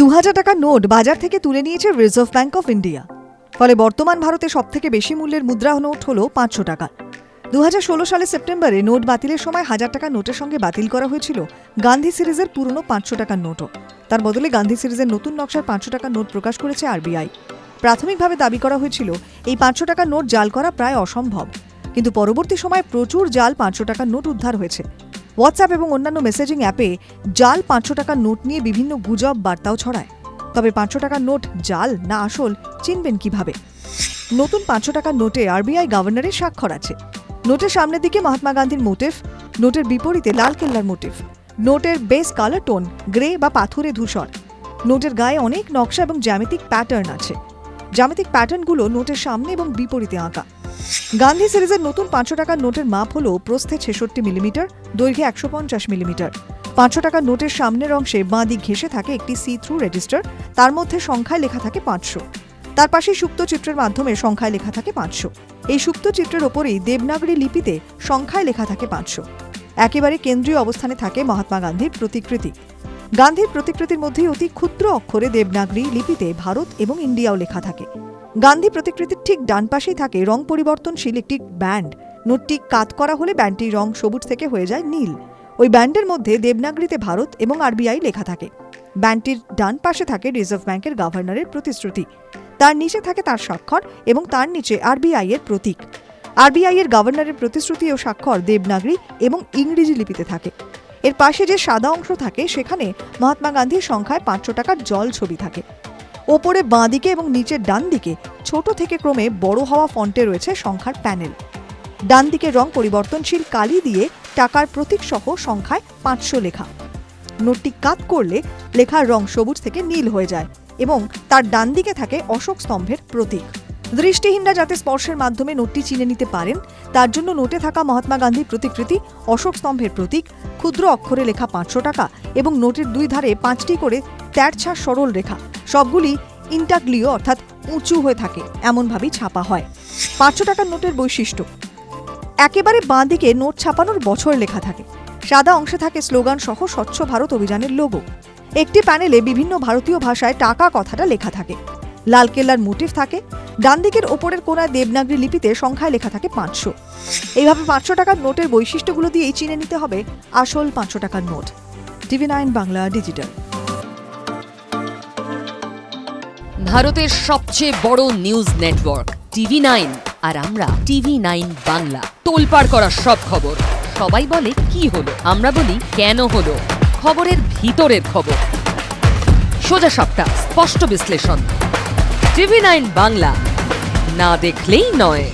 দু টাকার নোট বাজার থেকে তুলে নিয়েছে রিজার্ভ ব্যাঙ্ক অফ ইন্ডিয়া ফলে বর্তমান ভারতে সবথেকে বেশি মূল্যের মুদ্রা নোট হল পাঁচশো টাকা। দু সালের সেপ্টেম্বরে নোট বাতিলের সময় হাজার টাকার নোটের সঙ্গে বাতিল করা হয়েছিল গান্ধী সিরিজের পুরনো পাঁচশো টাকার নোটও। তার বদলে গান্ধী সিরিজের নতুন নকশার পাঁচশো টাকার নোট প্রকাশ করেছে আরবিআই। প্রাথমিকভাবে দাবি করা হয়েছিল, এই পাঁচশো টাকার নোট জাল করা প্রায় অসম্ভব। কিন্তু পরবর্তী সময়ে প্রচুর জাল পাঁচশো টাকার নোট উদ্ধার হয়েছে। হোয়াটসঅ্যাপ এবং অন্যান্য মেসেজিং অ্যাপে জাল পাঁচশো টাকার নোট নিয়ে বিভিন্ন গুজব বার্তাও ছড়ায়। তবে পাঁচশো টাকার নোট জাল না আসল চিনবেন কীভাবে? নতুন পাঁচশো টাকার নোটে আরবিআই গভর্নরের স্বাক্ষর আছে। নোটের সামনের দিকে মহাত্মা গান্ধীর মোটিভ নোটের বিপরীতে লাল কেল্লার মোটিভ নোটের বেস কালার টোন, গ্রে বা পাথুরে ধূসর। নোটের গায়ে অনেক নকশা এবং জ্যামিতিক প্যাটার্ন আছে। জ্যামিতিক প্যাটার্নগুলো নোটের সামনে এবং বিপরীতে আঁকা। গান্ধী সিরিজের নতুন পাঁচশো টাকার নোটের মাপ হল প্রস্থে ছেষট্টি মিলিমিটার, দৈর্ঘ্যে একশো পঞ্চাশ মিলিমিটার। পাঁচশো টাকার নোটের সামনের অংশে বাঁ দিক ঘেঁষে থাকে একটি সি থ্রু রেজিস্টার তার মধ্যে সংখ্যায় লেখা থাকে পাঁচশো। তার পাশে সুক্ত চিত্রের মাধ্যমে সংখ্যায় লেখা থাকে পাঁচশো। এই সুক্ত চিত্রের ওপরেই দেবনাগরী লিপিতে সংখ্যায় লেখা থাকে পাঁচশো। একেবারে কেন্দ্রীয় অবস্থানে থাকে মহাত্মা গান্ধীর প্রতিকৃতি। গান্ধীর প্রতিকৃতির মধ্যে অতি ক্ষুদ্র অক্ষরে দেবনাগরী লিপিতে ভারত এবং ইন্ডিয়াও লেখা থাকে। গান্ধী প্রতিকৃতির ঠিক ডান পাশেই থাকে রং পরিবর্তনশীল একটি ব্যান্ড। নোটটি কাত করা হলে ব্যান্ডটির রং সবুজ থেকে হয়ে যায় নীল। ওই ব্যান্ডের মধ্যে দেবনাগরীতে ভারত এবং আরবিআই লেখা থাকে। ব্যান্ডটির ডান পাশে থাকে রিজার্ভ ব্যাংকের গভর্নরের প্রতিশ্রুতি। তার নিচে থাকে তার স্বাক্ষর এবং তার নিচে আরবিআই এর প্রতীক। আরবিআই এর গভর্নরের প্রতিশ্রুতি ও স্বাক্ষর দেবনাগরী এবং ইংরেজি লিপিতে থাকে। এর পাশে যে সাদা অংশ থাকে, সেখানে মহাত্মা গান্ধীর সংখ্যায় পাঁচশো টাকার জল ছবি থাকে। ওপরে বাঁ দিকে এবং নিচের ডান দিকে ছোট থেকে ক্রমে বড় হওয়া ফন্টে রয়েছে সংখ্যার প্যানেল। ডান দিকে রং পরিবর্তনশীল কালি দিয়ে টাকার প্রতীক সহ সংখ্যায় পাঁচশো লেখা। নোটটি কাত করলে লেখার রং সবুজ থেকে নীল হয়ে যায় এবং তার ডান দিকে থাকে অশোক স্তম্ভের প্রতীক। দৃষ্টিহীনরা যাতে স্পর্শের মাধ্যমে নোটটি চিনে নিতে পারেন, তার জন্য নোটে থাকা মহাত্মা গান্ধীর প্রতিকৃতি অশোক স্তম্ভের প্রতীক, ক্ষুদ্র অক্ষরে লেখা পাঁচশো টাকা এবং নোটের দুই ধারে পাঁচটি করে তেরছা সরল রেখা, সবগুলি ইন্টাগ্লিও অর্থাৎ উঁচু হয়ে থাকে, এমনভাবেই ছাপা হয়। পাঁচশো টাকার নোটের বৈশিষ্ট্য, একেবারে বাঁ দিকে নোট ছাপানোর বছর লেখা থাকে, সাদা অংশে থাকে স্লোগান সহ স্বচ্ছ ভারত অভিযানের লোগো। একটি প্যানেলে বিভিন্ন ভারতীয় ভাষায় টাকা কথাটা লেখা থাকে লালকেল্লার মোটিভ থাকে ডান দিকের ওপরের কোনায় দেবনাগরী লিপিতে সংখ্যায় লেখা থাকে পাঁচশো। এইভাবে পাঁচশো টাকার নোটের বৈশিষ্ট্যগুলো দিয়েই চিনে নিতে হবে আসল পাঁচশো টাকার note. TV nine Bangla digital. ভারতের সবচেয়ে বড় নিউজ নেটওয়ার্ক, টিভি নাইন। আর আমরা টিভি নাইন বাংলা। তোলপাড় করা সব খবর। সবাই বলে, কি হলো? আমরা বলি, কেন হলো? খবরের ভিতরের খবর। সোজা সাপটা, স্পষ্ট বিশ্লেষণ। টিভি নাইন বাংলা না দেখলেই নয়।